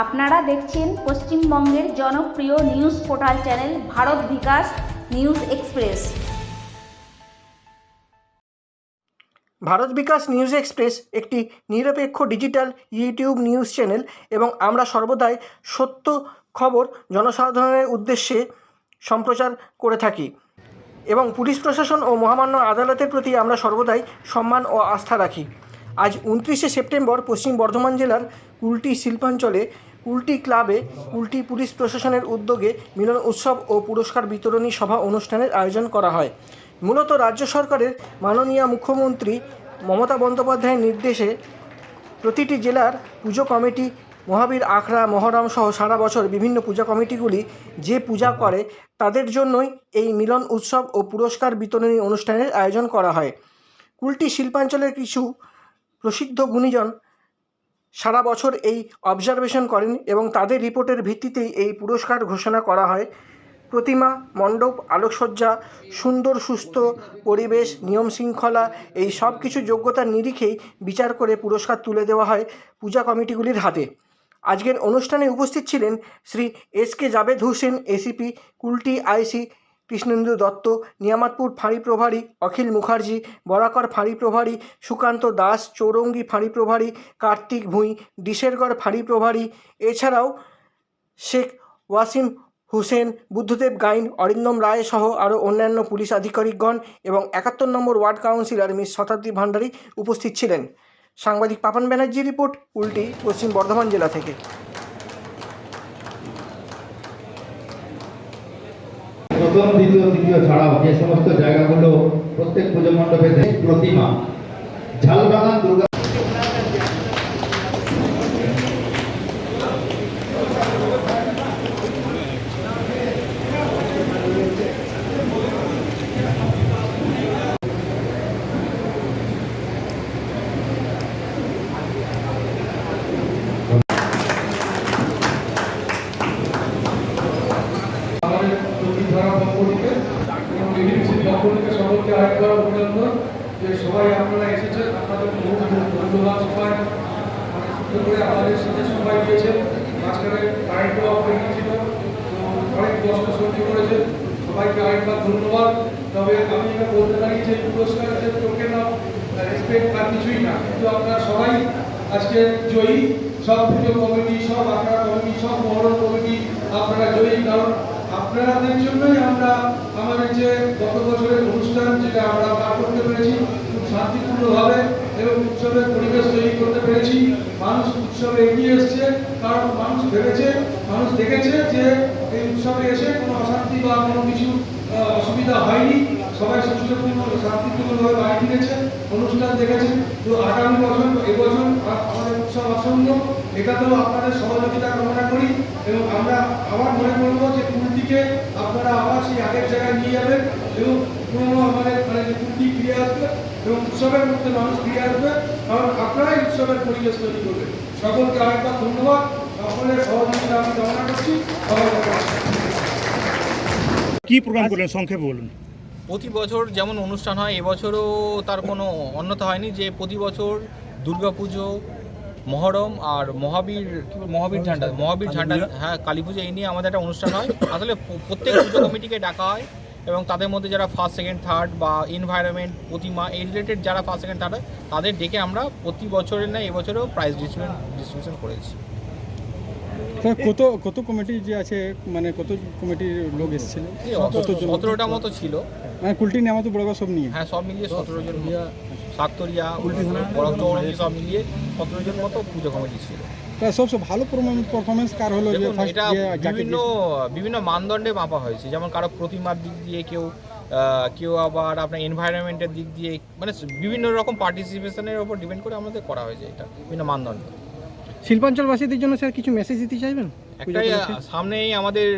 আপনারা দেখছেন পশ্চিমবঙ্গের জনপ্রিয় news portal channel Bharat Bikash news express. Bharat Bikash news express একটি নিরপেক্ষ ডিজিটাল ইউটিউব নিউজ চ্যানেল এবং আমরা সর্বদাই সত্য খবর জনসাধারণের উদ্দেশ্যে সম্প্রচার করে থাকি এবং পুলিশ প্রশাসন ও মহামান্য আদালতের প্রতি আমরা সর্বদাই সম্মান ও আস্থা রাখি। আজ উনত্রিশে সেপ্টেম্বর পশ্চিম বর্ধমান জেলার কুলটি শিল্পাঞ্চলে কুলটি ক্লাবে কুলটি পুলিশ প্রশাসনের উদ্যোগে মিলন উৎসব ও পুরস্কার বিতরণী সভা অনুষ্ঠানের আয়োজন করা হয়। মূলত রাজ্য সরকারের মাননীয় মুখ্যমন্ত্রী মমতা বন্দ্যোপাধ্যায়ের নির্দেশে প্রতিটি জেলার পুজো কমিটি, মহাবীর আখড়া, মহরম সহ সারা বছর বিভিন্ন পূজা কমিটিগুলি যে পূজা করে, তাদের জন্যই এই মিলন উৎসব ও পুরস্কার বিতরণী অনুষ্ঠানের আয়োজন করা হয়। কুলটি শিল্পাঞ্চলের কিছু প্রসিদ্ধ গুণীজন সারা বছর এই অবজারভেশন করেন এবং তাদের রিপোর্টের ভিত্তিতেই এই পুরস্কার ঘোষণা করা হয়। প্রতিমা, মণ্ডপ, আলোকসজ্জা, সুন্দর, সুস্থ পরিবেশ, নিয়ম শৃঙ্খলা এই সব কিছু যোগ্যতার নিরিখেই বিচার করে পুরস্কার তুলে দেওয়া হয় পূজা কমিটিগুলির হাতে। আজকের অনুষ্ঠানে উপস্থিত ছিলেন Shri S K Jabed Hossain ACP Kulti IC Krishnendu Dutta, Niamatpur ফাঁড়ি প্রভারী অখিল মুখার্জি, বরাকর ফাঁড়ি প্রভারী, সুকান্ত দাস, চৌরঙ্গি ফাঁড়ি প্রভারী, কার্তিক ভুঁই ডিশেরগড় ফাঁড়ি প্রভারী, এছাড়াও শেখ ওয়াসিম হুসেন, বুদ্ধদেব গাইন, অরিন্দম রায় সহ আরও অন্যান্য পুলিশ আধিকারিকগণ এবং একাত্তর নম্বর ওয়ার্ড কাউন্সিলর মিস শতাব্দী ভান্ডারী উপস্থিত ছিলেন। সাংবাদিক পাপন ব্যানার্জি রিপোর্ট, উল্টি পশ্চিম বর্ধমান জেলা থেকে। প্রথম দ্বিতীয় তৃতীয় ছাড়াও যে সমস্ত জায়গাগুলো প্রত্যেক পুজো মণ্ডপে প্রতিমা। ঝালবাগান দুর্গা আমাদের প্রতিধারা পক্ষরূপে এবং এডিসির পক্ষরূপে সকলকে আরেকবার অভিনন্দন যে সবাই আপনারা এসেছেন, আপনাদের বহু ধন্যবাদ সবাই। মানে সুন্দর করে আমাদের সাথে সবাই দিয়েছেন। মাঝখানে কারেন্টও অফ হয়ে গিয়েছিল অনেক কষ্ট সহ্য করেছেন। সবাইকে আরেকবার ধন্যবাদ। তবে আমি এটা বলতে পারি যে পুরস্কার যে টোকেন অফ রেসপেক্ট আর কিছুই না। কিন্তু আপনারা সবাই আজকে জয়ী। সব পুজো কমিটি, সব আখড়া কমিটি, সব মহরম কমিটি আপনারা জয়ী। কারণ আপনাদের জন্যই আমরা আমাদের যে গত বছরের অনুষ্ঠান, যেটা আমরা পার করতে পেরেছি শান্তিপূর্ণভাবে এবং উৎসবের পরিবেশ তৈরি করতে পেরেছি। মানুষ উৎসবে এগিয়ে এসছে, কারণ মানুষ ভেবেছে, মানুষ দেখেছে যে এই উৎসবে এসে কোনো অশান্তি বা কোনো কিছু অসুবিধা হয়নি। সবাই সুষ্ঠুপূর্ণ শান্তিপূর্ণভাবে বাড়ি ফিরেছে, অনুষ্ঠান দেখেছে তো আগামী বছর, এবছর আমাদের উৎসব আসন্ন এটাতেও আপনাদের সহযোগিতা কামনা করি এবং আমরা আবার মনে করব যে কুলটিকে আপনারা আবার সেই আগের জায়গায় নিয়ে যাবেন এবং পুরোনো আমাদের মানে যে কুলটি ফিরে আসবে এবং উৎসবের মধ্যে মানুষ ফিরে আসবে কারণ আপনারাই উৎসবের পরিবেশ তৈরি করবেন সকলকে আরেকবার ধন্যবাদ। সকলের সহযোগিতা আমি কামনা করছি। কি প্রোগ্রাম করলেন? সংক্ষেপে বলুন। প্রতি বছর যেমন অনুষ্ঠান হয় এবছরও তার কোনো অন্যতা হয়নি যে প্রতি বছর দুর্গাপুজো মহরম আর মহাবীর মহাবীর ঝান্ডা মহাবীর ঝান্ডা হ্যাঁ কালী পুজো এই নিয়ে আমাদের একটা অনুষ্ঠান হয়। আসলে প্রত্যেক পুজো কমিটিকে ডাকা হয়। এবং তাদের মধ্যে যারা ফার্স্ট সেকেন্ড থার্ড বা এনভায়রনমেন্ট প্রতিমা এই রিলেটেড যারা ফার্স্ট সেকেন্ড থার্ড হয় তাদের ডেকে আমরা প্রতি বছরের না এবছরেও প্রাইজ ডিস্ট্রিবিউশন ডিস্ট্রিবিউশন করেছি। স্যার কত কত কমিটি যে আছে মানে কত কমিটির লোক এসেছিল? সতেরোটা মতো ছিল। মানে কুলটি নামাতো বড় সব নিয়ে। হ্যাঁ সব মিলিয়ে সতেরো জন সাতরিয়া বড় সব মিলিয়ে সতেরো জন মতো পুজো কমিটি ছিল। তা সবচেয়ে ভালো পারফরমেন্স কার হলো যে এটা বিভিন্ন বিভিন্ন মানদণ্ডে মাপা হয়েছে। যেমন কারও প্রতিমার দিক দিয়ে কেউ কেউ আবার আপনার এনভায়রনমেন্টের দিক দিয়ে মানে বিভিন্ন রকম পার্টিসিপেশনের উপর ডিপেন্ড করে আমাদের করা হয়েছে এটা বিভিন্ন মানদণ্ড। শিল্পাঞ্চলবাসীদের জন্য স্যার কিছু মেসেজ দিতে চাইবেন? একটাই সামনেই আমাদের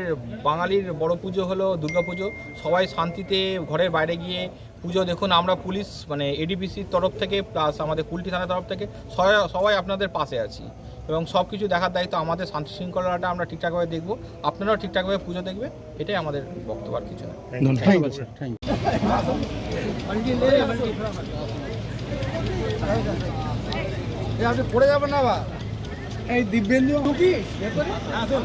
বাঙালির বড় পুজো হলো দুর্গাপুজো সবাই শান্তিতে ঘরের বাইরে গিয়ে পুজো দেখুন। আমরা পুলিশ মানে এডিপিসির তরফ থেকে প্লাস আমাদের কুলটি থানার তরফ থেকে সবাই সবাই আপনাদের পাশে আছি। এবং সব কিছু দেখার দায়িত্ব আমাদের শান্তি শৃঙ্খলাটা আমরা ঠিকঠাকভাবে দেখব। আপনারাও ঠিকঠাকভাবে পুজো দেখবে এটাই আমাদের বক্তব্য আর কিছু না। ধন্যবাদ। স্যার থ্যাংক ইউ আপনি পড়ে যাবেন না বা এই দিব্যেন্দু কি? আসুন